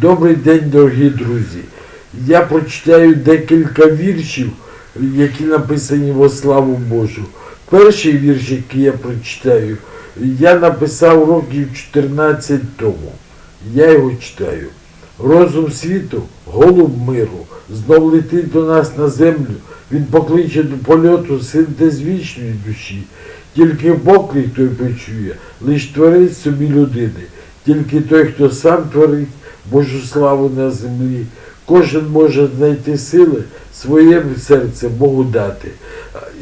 Добрий день, дорогі друзі. Я прочитаю декілька віршів, які написані во славу Божу. Перший вірш, який я прочитаю, я написав років 14 тому. Я його читаю. Розум світу, голуб миру, знов летить до нас на землю. Він покличе до польоту синтез вічної душі. Тільки поклик той почує, лиш творець собі людини. Тільки той, хто сам творить Божу славу на землі. Кожен може знайти сили своєму серце Богу дати.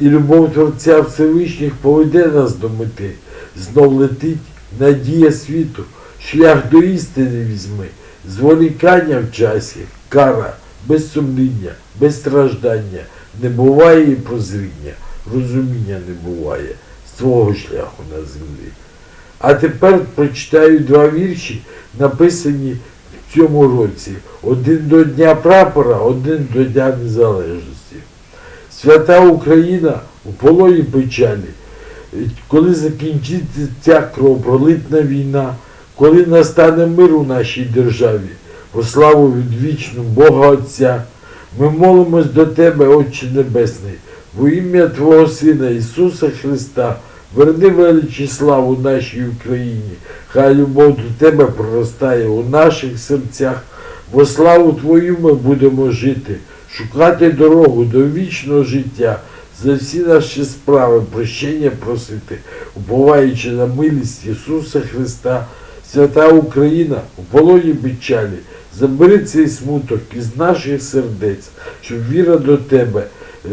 І любов Творця Всевишніх поведе нас до мети. Знов летить надія світу, шлях до істини візьми, зволікання в часі, кара, без сумління, без страждання. Не буває і прозріння, розуміння не буває з твого шляху на землі. А тепер прочитаю два вірші, написані цьому році. Один до Дня прапора, один до Дня Незалежності. Свята Україна у полої печалі, коли закінчиться ця кровопролитна війна, коли настане мир у нашій державі, по славу відвічну Бога Отця, ми молимось до Тебе, Отче Небесний, во ім'я Твого Сина Ісуса Христа, верни велич і славу нашій Україні, хай любов до Тебе проростає у наших серцях, во славу Твою ми будемо жити, шукати дорогу до вічного життя, за всі наші справи прощення просити, уповаючи на милість Ісуса Христа, свята Україна у полоні печалі, забери цей смуток із наших сердець, щоб віра до Тебе е,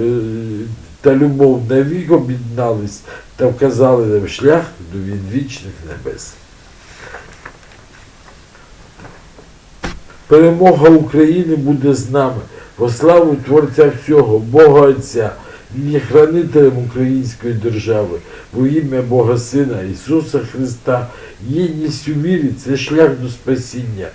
та любов навік об'єднались та вказали нам шлях до відвічних небес. Перемога України буде з нами. Во славу Творця всього, Бога Отця, є хранителем української держави, во ім'я Бога Сина Ісуса Христа, єдність у вірі це шлях до спасіння.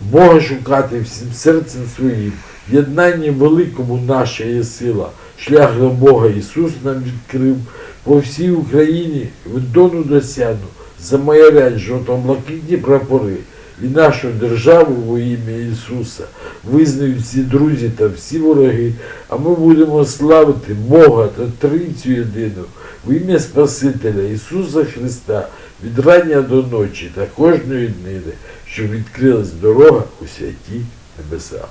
Бога шукати всім серцем своїм, в єднанні великому наша є сила. Шлях до Бога Ісус нам відкрив по всій Україні в дону досяну, замаярять жовто-блакитні прапори і нашу державу во ім'я Ісуса визнають всі друзі та всі вороги, а ми будемо славити Бога та Трицю єдину в ім'я Спасителя Ісуса Христа від рання до ночі та кожної днини, щоб відкрилась дорога у святі небеса.